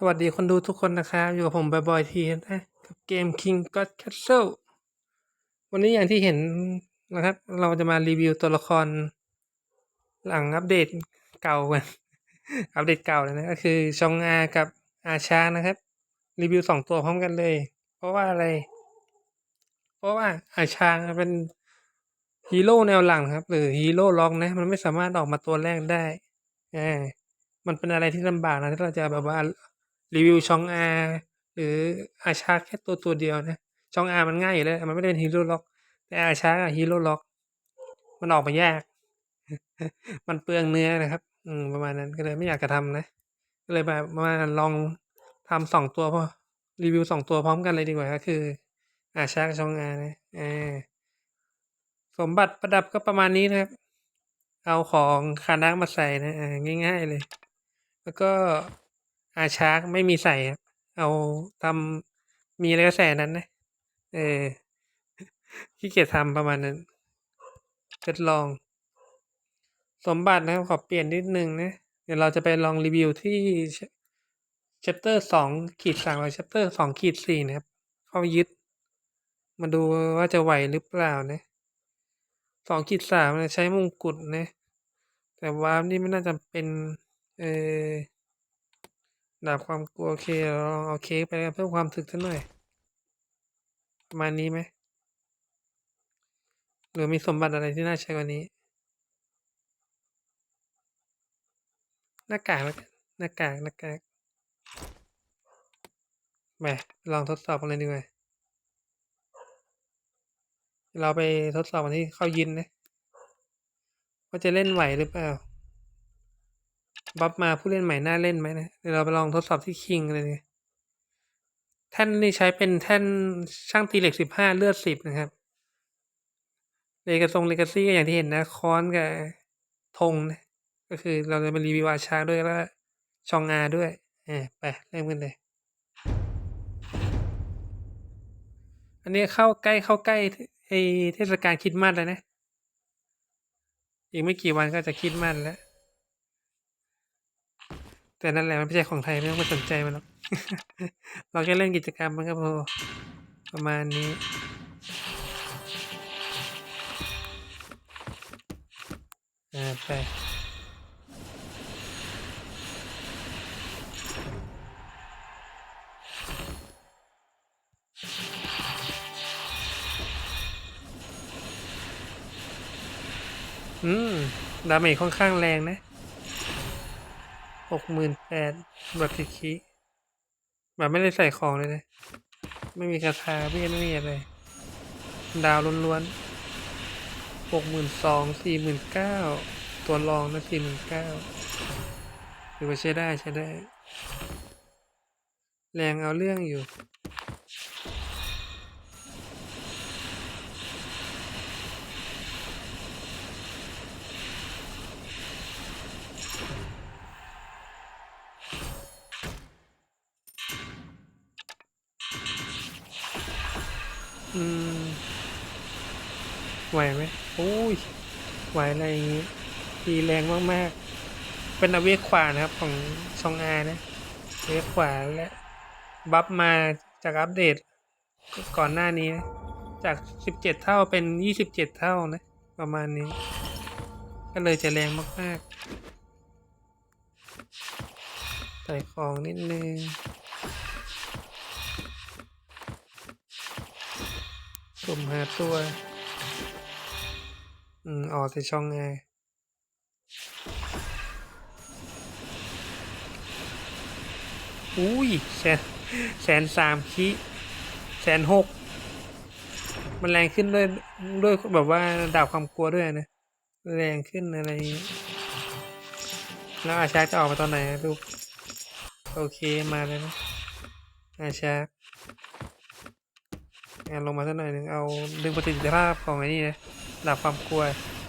สวัสดีคนดูทุกคนนะครับ อยู่กับผมบอยๆทีนะกับเกม King God Castle วันนี้อย่างที่เห็นนะครับ เราจะมารีวิวตัวละคร หลังอัปเดตเก่ากัน อัปเดตเก่าเลยนะ ก็คือชองอากับอาชานะครับ รีวิวสองตัวพร้อมกันเลย เพราะว่าอะไร เพราะว่าอาชาเป็นฮีโร่แนวหลังครับ หรือฮีโร่ล็อกนะ มันไม่สามารถออกมาตัวแรกได้อ่ามันเป็นอะไรที่ลำบากนะที่เราจะแบบว่า รีวิวช่องอาหรืออาชาแค่ตัวตัวเดียวนะช่องอามันง่ายอยู่แล้วมันไม่ได้เป็นฮีโร่ล็อก แต่อาชาฮีโร่ล็อก มันออกมายาก มันเปลืองเนื้อนะครับ อืมประมาณนั้นก็เลยไม่อยากจะทำนะ ก็เลยแบบมาลองทำสองตัวพอรีวิวสองตัวพร้อมกันเลยดีกว่าก็คือ อาชากับช่องอานะอ่าสมบัติประดับก็ประมาณนี้นะครับ เอาของคานักมาใส่นะ ง่ายๆเลย แล้วก็ อาชาร์กไม่มีใส่ครับเอาทำมีอะไรก็ใส่นั้นนะ เออขี้เกียจทำประมาณนั้นทดลอง สมบัตินะครับขอเปลี่ยนนิดนึงนะ เดี๋ยวเราจะไปลองรีวิวที่ chapter สองขีดสามกับ chapter สองขีดสี่นะครับ เข้ายึด มาดูว่าจะไหวหรือเปล่านะสองขีดสามใช้มงกุฎนะ แต่วาร์ปนี่ไม่น่าจะเป็น เออ ดาบความกลัวโอเคเราลองเอาเค้กไปเพิ่มความถึกสักหน่อยประมาณนี้ไหมหรือมีสมบัติอะไรที่น่าใช้กว่านี้ หน้ากากแล้วหน้ากากหน้ากากแหมลองทดสอบกันเลยดีกว่าเราไปทดสอบกันที่เข้ายินนะว่าจะเล่นไหวหรือเปล่า บัฟมาผู้เล่นใหม่น่าเล่นไหมนะเดี๋ยวเราไปลองทดสอบที่คิงเลยดีแท่นนี่ใช้เป็นแท่นช่างตีเหล็กสิบห้าเลือดสิบนะครับเลกาทรงเลกาซี่ก็อย่างที่เห็นนะค้อนกับธงนะก็คือเราจะมารีวิวอาชาด้วยแล้วชองอาด้วยอ่าไปเริ่มกันเลย อันนี้เข้าใกล้เข้าใกล้ไอเทศกาลคิดมาสแล้วนะ อีกไม่กี่วันก็จะคิดมาสแล้ว แต่นั่นแหละมันไม่ใช่ของไทยไม่ต้องไปสนใจมันหรอก เราแค่เล่นกิจกรรมมันก็พอประมาณนี้อ่าไปอืม ดาเมจค่อนข้างแรงนะ หกหมื่นแปดแบบคิคิแบบไม่ได้ใส่ของเลยนะ ไม่มีคาถาไม่ไม่มีอะไร ดาวล้วนๆหกหมื่นสองสี่หมื่นเก้าตัวรองนะสี่หมื่นเก้าถือว่าใช้ได้ใช้ได้ แรงเอาเรื่องอยู่ อืมไหวไหมโอ้ยไหวอะไรอย่างงี้ตีแรงมากๆ เป็นอเวกขวานะครับ ของชองอานะเวกขวาและบัฟมาจากอัปเดตก่อนหน้านี้นะจากสิบเจ็ดเท่าเป็นยี่สิบเจ็ดเท่านะ ประมาณนี้ ก็เลยจะแรงมากๆใส่ของนิดนึง สุ่มหาตัว อืมออกจากช่องไงอุ้ยแสนแสนสามคิแสนหกมันแรงขึ้นด้วยด้วยแบบว่าดาบความกลัวด้วยนะ แรงขึ้นอะไร แล้วอาชาจะออกมาตอนไหนลูก โอเคมาเลยนะอาชา งานลงมาสักหน่อยหนึ่งเอาดึงประสิทธิภาพของไอ้นี่นะดับความกลัว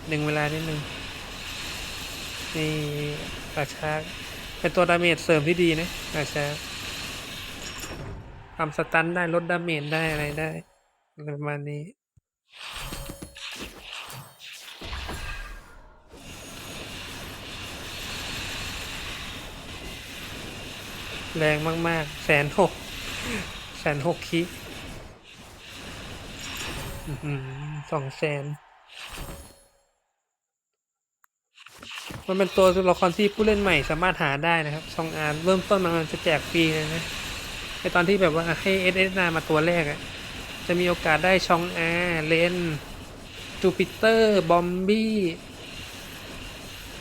หนึ่งเวลานิดนึงนี่อาชาเป็นตัวดาเมจเสริมที่ดีนะอาชาทำสตันได้ลดดาเมจได้อะไรได้ประมาณนี้แรงมาก ๆ แสนหก แสนหกคิ สองแสนมันเป็นตัวละครที่ผู้เล่นใหม่สามารถหาได้นะครับช่องอาร์เริ่มต้นมันจะแจกฟรีนะในตอนที่แบบว่าให้เอสเอสนามาตัวแรกอะ่ะจะมีโอกาสได้ช่องอาร์เลนจูปิเตอร์ บอมบี้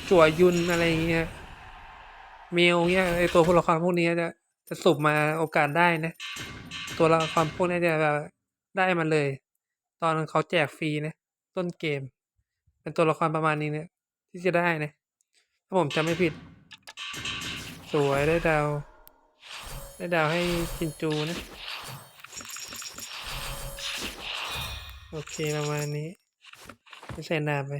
จั่วยุนอะไรเงี้ยเมลเงี้ยไอตัวผู้ละครพวกนี้จะจะสุ่มาโอกาสได้นะ ตัวละครพวกนี้จะแบบได้มาเลย ตอนนั้นเขาแจกฟรีนะต้นเกม เป็นตัวละครประมาณนี้เนี่ยที่จะได้นะถ้าผมจำไม่ผิด สวยได้ดาว ได้ดาวให้จินจูนะ โอเคประมาณนี้ไม่ใส่นามไป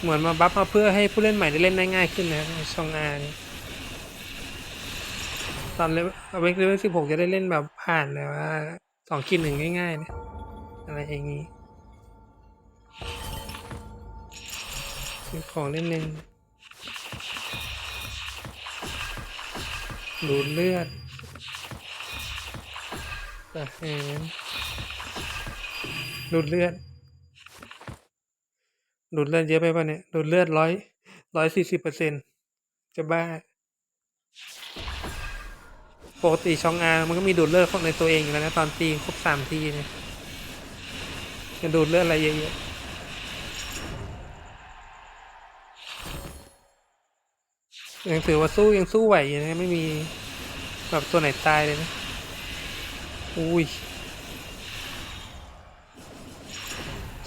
เหมือนมาบัฟมาเพื่อให้ผู้เล่นใหม่ได้เล่นได้ง่ายขึ้นนะช่องอานี่ ตอนเลเวลเวกเลเวลสิบหกจะได้เล่นแบบผ่านแบบว่าสองคิดหนึ่งง่ายๆนะอะไรอย่างนี้มีของเล่นหนึ่งดูดเลือดทหารดูดเลือด ดูดเลือดเยอะไปป่ะเนี่ย ดูดเลือดร้อยร้อยสี่สิบเปอร์เซ็นจะบ้า ปกติช่องอามันก็มีดูดเลือดของในตัวเองอยู่แล้วนะตอนตีครบสามทีเนี่ยจะดูดเลือดอะไรเยอะๆยังถือว่าสู้ยังสู้ไหวอยู่นะไม่มีแบบตัวไหนตายเลยนะอุ้ย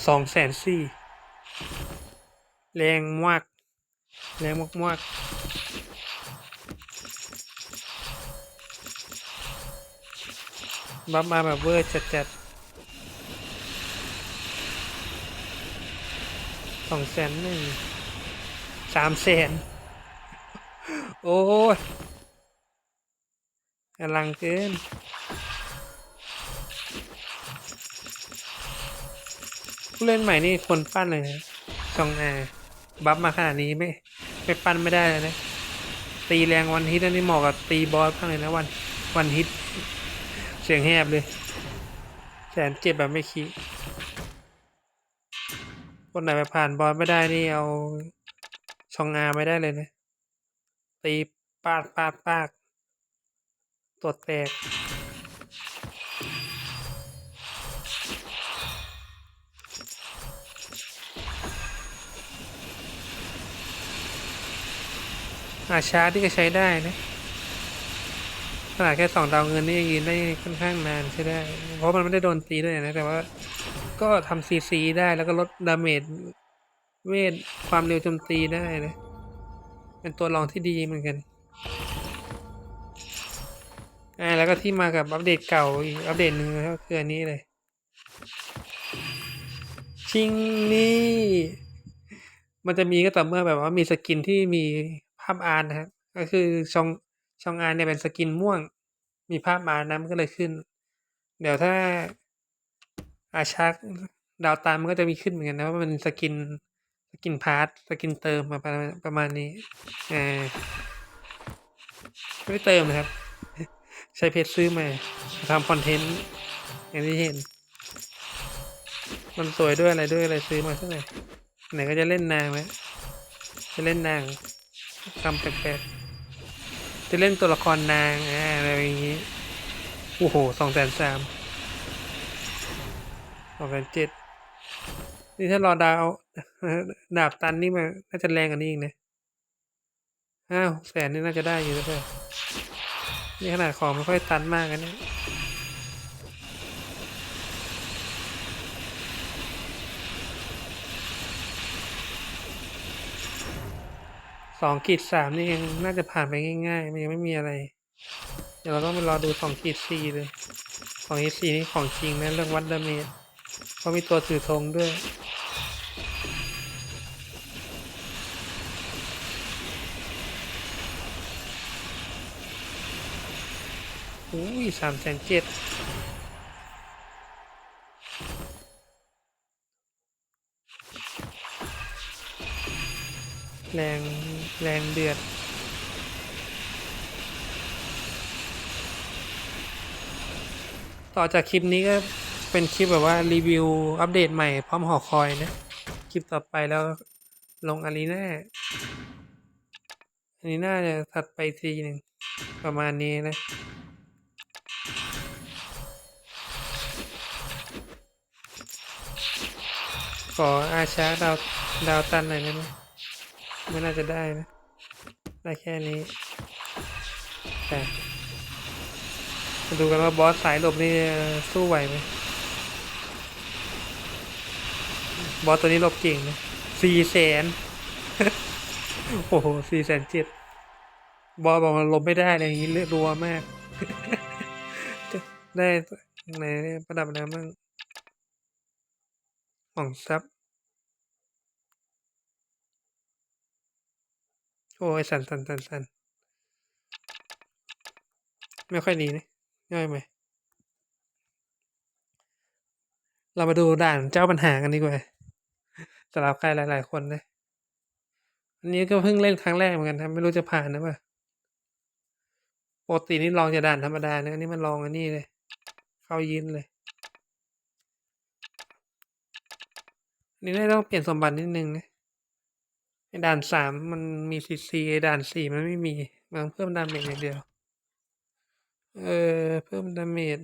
สองแสนสี่แรงมากแรงมากๆ บัฟมาแบบเวอร์จัดๆสองแสนหนึ่งสามแสนโอ้ยอลังเกินผู้เล่นใหม่นี่คนปั้นเลยนะช่องแอาบัฟมาขนาดนี้ไม่ไม่ปั้นไม่ได้เลยนะ ตีแรงวันฮิตอันนี้เหมาะกับตีบอสมากเลยนะวันวันฮิต เสียงแหบเลยแสนเจ็บแบบไม่คิดคนไหนไปผ่านบอสไม่ได้นี่เอาชองอาไม่ได้เลยนะ ตีปาดปาดปาดตัวแตกอาชาที่ก็ใช้ได้นะ นาดแค่สองดาวเงินนี่ยังยืนได้ค่อนข้างนานใช่ได้ เพราะมันไม่ได้โดนตีด้วยนะแต่ว่า ก็ทำซีซีได้แล้วก็ลดดาเมจเวทความเร็วโจมตีได้นะ เป็นตัวรองที่ดีเหมือนกันอ่าแล้วก็ที่มากับอัปเดตเก่าอีกอัปเดตหนึ่งก็คืออันนี้เลย ชิงนี่มันจะมีก็ต่อเมื่อแบบว่ามีสกินที่มีภาพอาร์ตนะครับก็คือชอง ช่องอาร์เนี่ยเป็นสกินม่วง มีภาพอานะมันก็เลยขึ้น เดี๋ยวถ้าอาชักดาวตามมันก็จะมีขึ้นเหมือนกันนะว่ามันสกินสกินพาร์ทสกินเติมมาประมาณนี้อ่าไม่ได้เติมนะครับ ใช้เพจซื้อมาทำคอนเทนต์อย่างที่เห็น มันสวยด้วยอะไรด้วยอะไรซื้อมาเท่าไหร่ไหนก็จะเล่นนางไหมจะเล่นนางคำแปลกๆ จะเล่นตัวละครนางอะไรอย่างนี้ โอ้โหสองแสนสามสองแสนเจ็ดนี่ถ้ารอดาวดาบตันนี่มันน่าจะแรงกว่านี้อีกนะห้าแสนนี่น่าจะได้อยู่แล้วเปล่านี่ขนาดของไม่ค่อยตันมากนะเนี่ย สองขีดสามนี่ยังน่าจะผ่านไปง่ายๆ มันยังไม่มีอะไร เดี๋ยวเราต้องไปรอดูสองขีดสี่เลยสองขีดสี่นี่ของจริงนะเรื่องวัดดาเมจเพราะมีตัวสื่อธงด้วย อุ้ยสามแสนเจ็ดแรง แรงเดือด ต่อจากคลิปนี้ก็เป็นคลิปแบบว่ารีวิวอัปเดตใหม่พร้อมหอคอยนะ คลิปต่อไปแล้วลงอารีนาอารีนาจะถัดไปทีหนึ่งประมาณนี้นะขออาชาดาวดาวตันหน่อยได้ไหม ไม่น่าจะได้นะ ได้แค่นี้ แต่มาดูกันว่าบอสสายหลบนี่สู้ไหวไหมบอสตัวนี้หลบเก่งนะสี่แสนโอ้โหสี่แสนเจ็ดบอสบอกว่าหลบไม่ได้อะไรอย่างนี้เลือดรัวมาก ได้ไหนประดับน้ำบ้างของซับ โอ้ยสันสันสันสันไม่ค่อยดีนะย่อยไหม เรามาดูด่านเจ้าปัญหากันดีกว่าสำหรับใครหลาย ๆ คนนะอันนี้ก็เพิ่งเล่นครั้งแรกเหมือนกันนะไม่รู้จะผ่านนะป่ะปกตินี่ลองจะด่านธรรมดานะอันนี้มันลองอันนี้เลย เข้ายินเลยนนี้น่าต้องเปลี่ยนสมบัตินิดนึงนะ ไอ้ด่านสามมันมีซีซีไอ้ด่านสี่มันไม่มีมันเพิ่มดาเมจอย่างเดียว เออ เพิ่มดาเมจ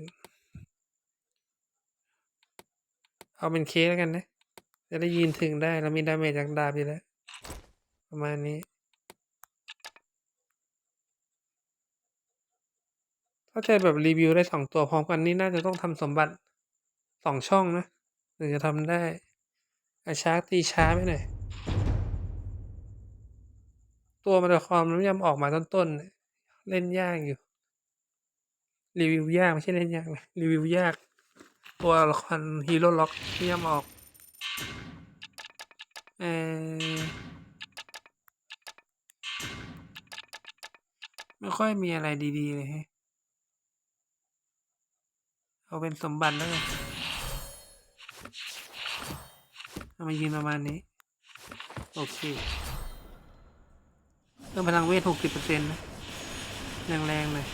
เอาเป็นเคสแล้วกันนะ จะได้ยืนถึงได้เรามีดาเมจจากดาบอยู่แล้ว ประมาณนี้ถ้าจะแบบรีวิวได้สองตัวพร้อมกันนี่น่าจะต้องทำสมบัติสองช่องนะถึงจะทำได้อาชาร์ตีช้าไปหน่อย ตัวมันละครมันยังออกมาต้นๆเนี่ยเล่นยากอยู่ รีวิวยากไม่ใช่เล่นยากเลยรีวิวยาก ตัวละครฮีโร่ล็อกที่ยังออกเออไม่ค่อยมีอะไรดี ๆ เลยฮะเอาเป็นสมบัติแล้วกันเอามายืนประมาณนี้ โอเค พิ่มพลังเวทหกสิบเปอร์เซ็นต์นะแรงๆเลย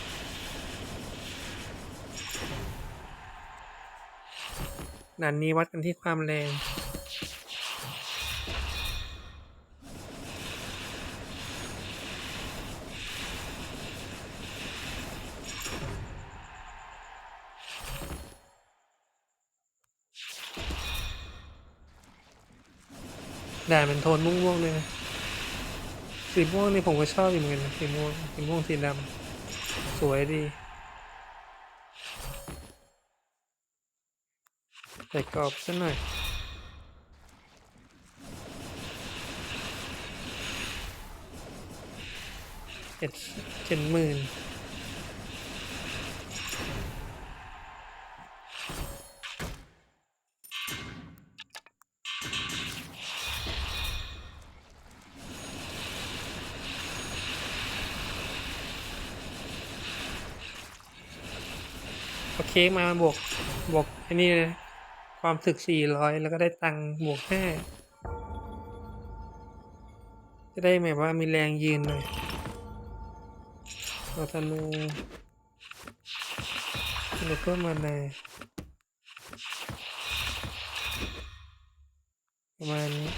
ด่านนี้วัดกันที่ความแรงด่านเป็นโทนม่วงๆเลยนะ สีม่วงนี่ผมก็ชอบอยู่เหมือนกันนะสีม่วงสีม่วงสีดำสวยดี ใส่กรอบซะหน่อยเจ็ดเจ็ดหมื่น ค้กมาบวกบวกไอ้นี่เลยความถึกสี่ร้อยแล้วก็ได้ตังค์บวกห้าจะได้แบบว่ามีแรงยืนหน่อยเอาธนูธนูเพิ่มาในประมาณนี้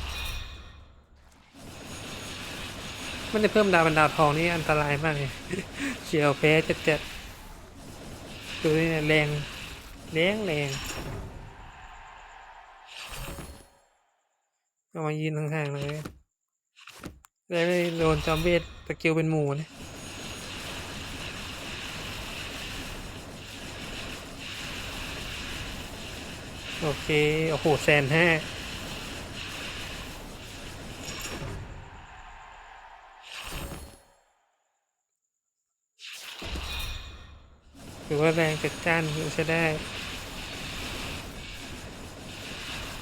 ไม่ได้เพิ่มดาวบันดาวทองนี่อันตรายมากเลยเฉียวแพ้จะจะดูนี่นะแรงแรงแรงเอามายืนห่างๆเลยได้ไม่โดนจอมเบสตะเกียวเป็นหมูนะโอเค โอ้โหแสนห้า ว่าแรงจัดจ้านอยู่ใช้ได้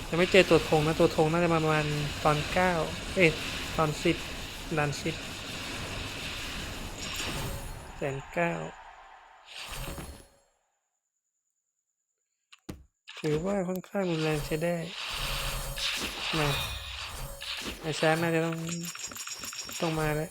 ยังไม่เจอตัวธงนะ ตัวธงน่าจะประมาณตอนเก้าเอ้ยตอนสิบดันสิบแสนเก้าถือว่าค่อนข้างรุนแรงใช้ได้มาไอชาร์น่าจะต้องต้องมาแล้ว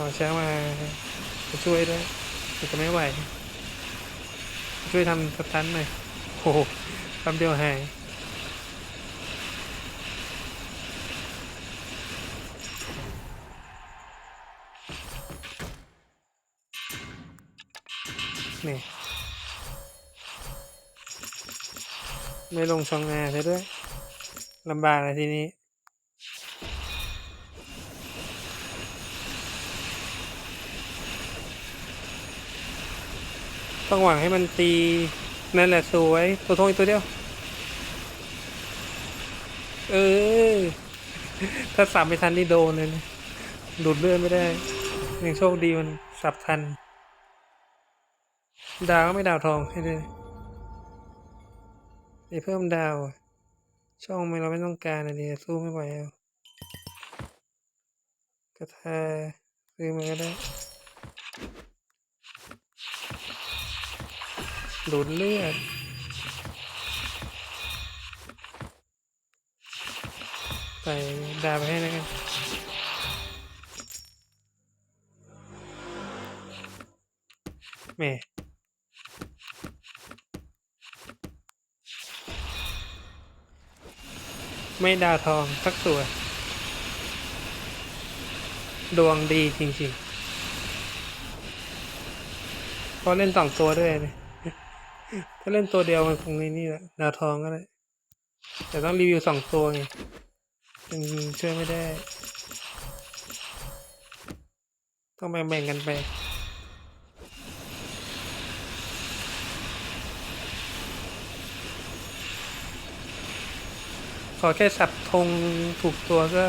เอาช้างมาช่วยด้วยจะไม่ไหว ช่วยทำสตันหน่อยโอ้โหแป๊บเดียวหายนี่ไม่ลงช่องงาใช่ด้วยลำบากเลยทีนี้ ต้องหวังให้มันตี นั่นแหละสวย ตัวทงอีกตัวเดียว เออ ถ้าสับไม่ทันนี่โดนเลยนะดูดเลื่อดไม่ได้ ยังโชคดีมันสับทัน ดาวก็ไม่ดาวทองให้ด้วยไอเพิ่มดาว ช่องไม่เราไม่ต้องการอะดีสู้ไม่ไหวแล้วกระทาซื้อมาก็ได้ ดูดเลือดใส่ดาบไปให้แล้วกันแม่ไม่ดาวทองสักตัว ดวงดีจริงๆเพราะเล่นสองตัวด้วยเนี่ย ถ้าเล่นตัวเดียวมันคงในนี่แหละดาวทองก็ได้ แต่ต้องรีวิวสองตัวไงมันช่วยไม่ได้ ต้องแบ่งๆกันไปขอแค่สับธงถูกตัวก็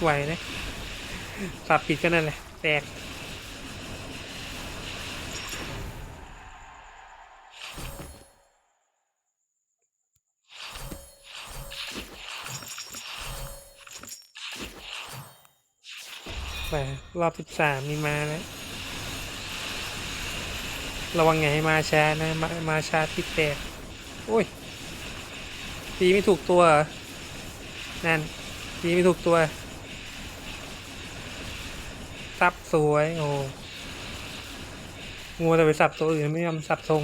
ไหวนะ สับผิดก็นั่นแหละ แตก รอบสิบสามมีมาแล้วระวังไงให้มาช้านะ มามาช้าที่แตกโอ้ยตีไม่ถูกตัว นั่นตีไม่ถูกตัวซับสวย โอ้งัวแต่ไปสับตัวอื่นไม่ยอมสับทรง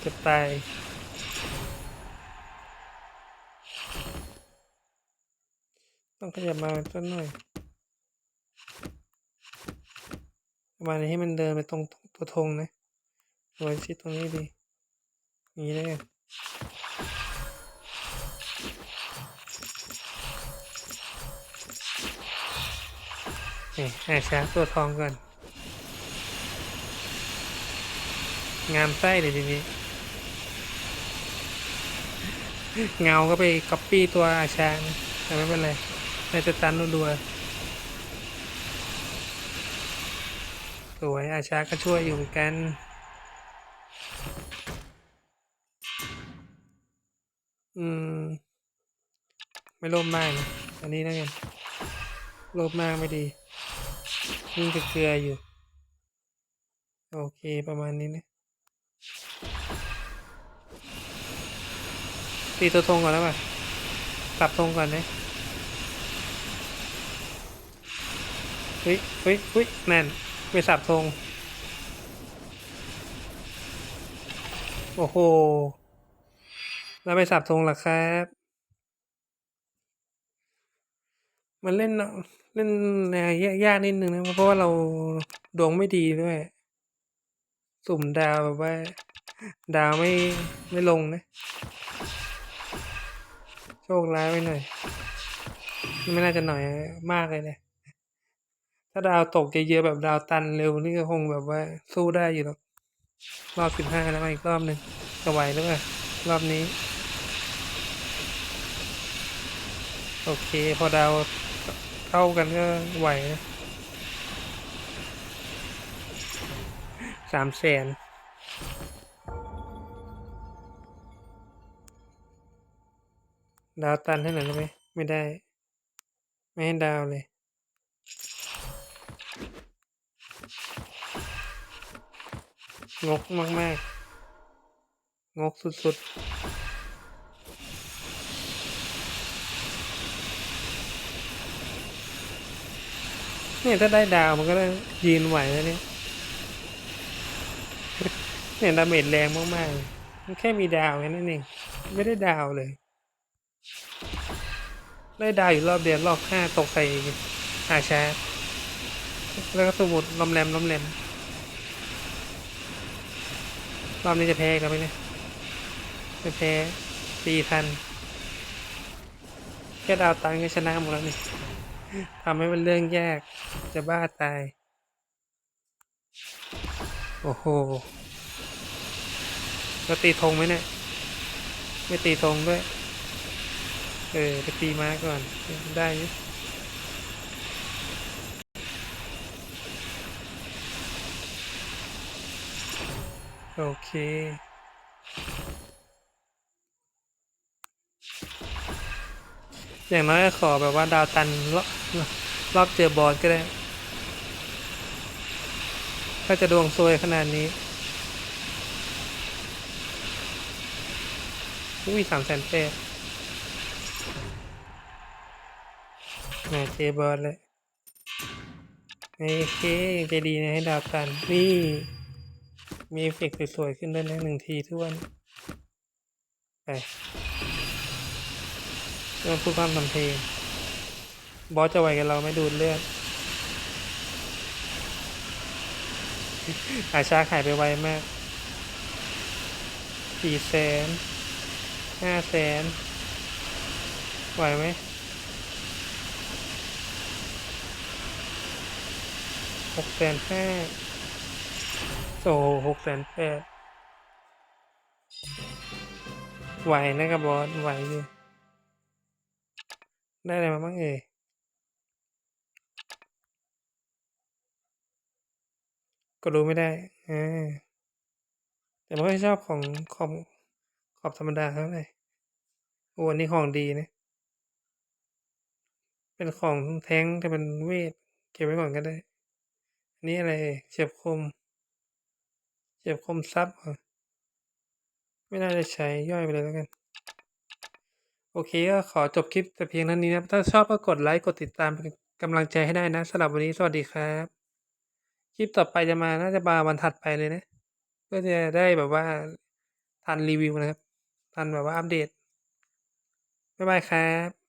เจ็บตายต้องขยับมาสักหน่อย ประมาณนี้ให้มันเดินไปตรงตัวธงนะไว้ชิดตรงนี้ดีอย่างนี้ได้ไงนี่อช้างตัวทองก่อน งามไส้เลยทีนี้ เงาก็ไปก๊อปปี้ตัวอาชาแต่ไม่เป็นไรในจะตันรัวๆ สวยอาชาก็ช่วยอยู่กันอืม ไม่โลภมากนะอันนี้แล้วกันโลภมากไม่ดียิ่งจะเกลืออยู่ โอเคประมาณนี้นะตีตัวธงก่อนแล้วป่ะปรับธงก่อนนะเฮ้ยเฮ้ยเฮ้ยนั่น ไม่สับธงโอ้โหแล้วไม่สับธงหรอครับ มันเล่นเล่นแนวยากนิดนึงนะ เพราะว่าเราดวงไม่ดีด้วย สุ่มดาวแบบว่า ดาวไม่ไม่ลงนะ โชคร้ายไปหน่อย ไม่น่าจะหน่อยมากเลยเลย ถ้าดาวตกเยอะๆแบบดาวตันเร็วนี่ก็คงแบบว่าสู้ได้อยู่หรอกรอบสิบห้าแล้วมาอีกรอบหนึ่งจะไหวหรือเปล่ารอบนี้ โอเค พอดาวเท่ากันก็ไหวนะสามแสนดาวตันให้หน่อยได้ไหมไม่ได้ ไม่ให้ดาวเลย งกมากๆงกสุดๆ เนี่ยถ้าได้ดาวมันก็ได้ยืนไหวแล้วเนี่ย เนี่ยดาเมจแรงมากๆมันแค่มีดาวแค่นั้นเอง ไม่ได้ดาวเลย ได้ดาวอยู่รอบเดียวรอบห้าตกใส่อาชาแล้วก็สมุดลอมแรมลอมแรม รอบนี้จะแพ้อีกันไหมเนี่ยไม่แพ้ตีทันแค่ดาวตันก็ชนะหมดแล้วนี่ทำให้เป็นเรื่องยากจะบ้าตาย โอ้โหแล้วตีธงไหมเนี่ย ไม่ตีธงด้วย เออไปตีม้าก่อนได้ โอเค อย่างน้อยก็ขอแบบว่าดาวตันรอบรอบเจอบอลก็ได้ ถ้าจะดวงซวยขนาดนี้ อุ้ยสามแสนแปดแหมเจอบอลเลย โอเคยังใจดีนะให้ดาวตันนี่ มีเอฟเฟกต์สวยๆขึ้นด้วยนะหนึ่งทีทุกวันไปเริ่มพูดความทำเพลงบอสจะไหวกับเราไม่ดูดเลือดอาชาหายไปไวมากสี่แสนห้าแสนไหวไหมหกแสนห้า โอ้โหหกแสนแปดไหวนะครับบอสไหวอยู่ได้อะไรมาบ้างเอ่ยก็รู้ไม่ได้อ่าแต่ไม่ค่อยชอบของขอบขอบธรรมดาเท่าไหร่โอ้อันนี้ของดีนะ เป็นของแท้งแต่เป็นเวท เก็บไว้ก่อนก็ได้ อันนี้อะไรเอ่ยเฉียบคม เฉียบคมซับไม่น่าจะใช้ย่อยไปเลยแล้วกัน โอเคก็ขอจบคลิปแต่เพียงเท่านี้นะครับ ถ้าชอบก็กดไลค์กดติดตามเป็นกำลังใจให้ได้นะสำหรับวันนี้สวัสดีครับ คลิปต่อไปจะมาน่าจะมาวันถัดไปเลยนะเพื่อจะได้แบบว่าทันรีวิวนะครับ ทันแบบว่าอัปเดตบ๊ายบายครับ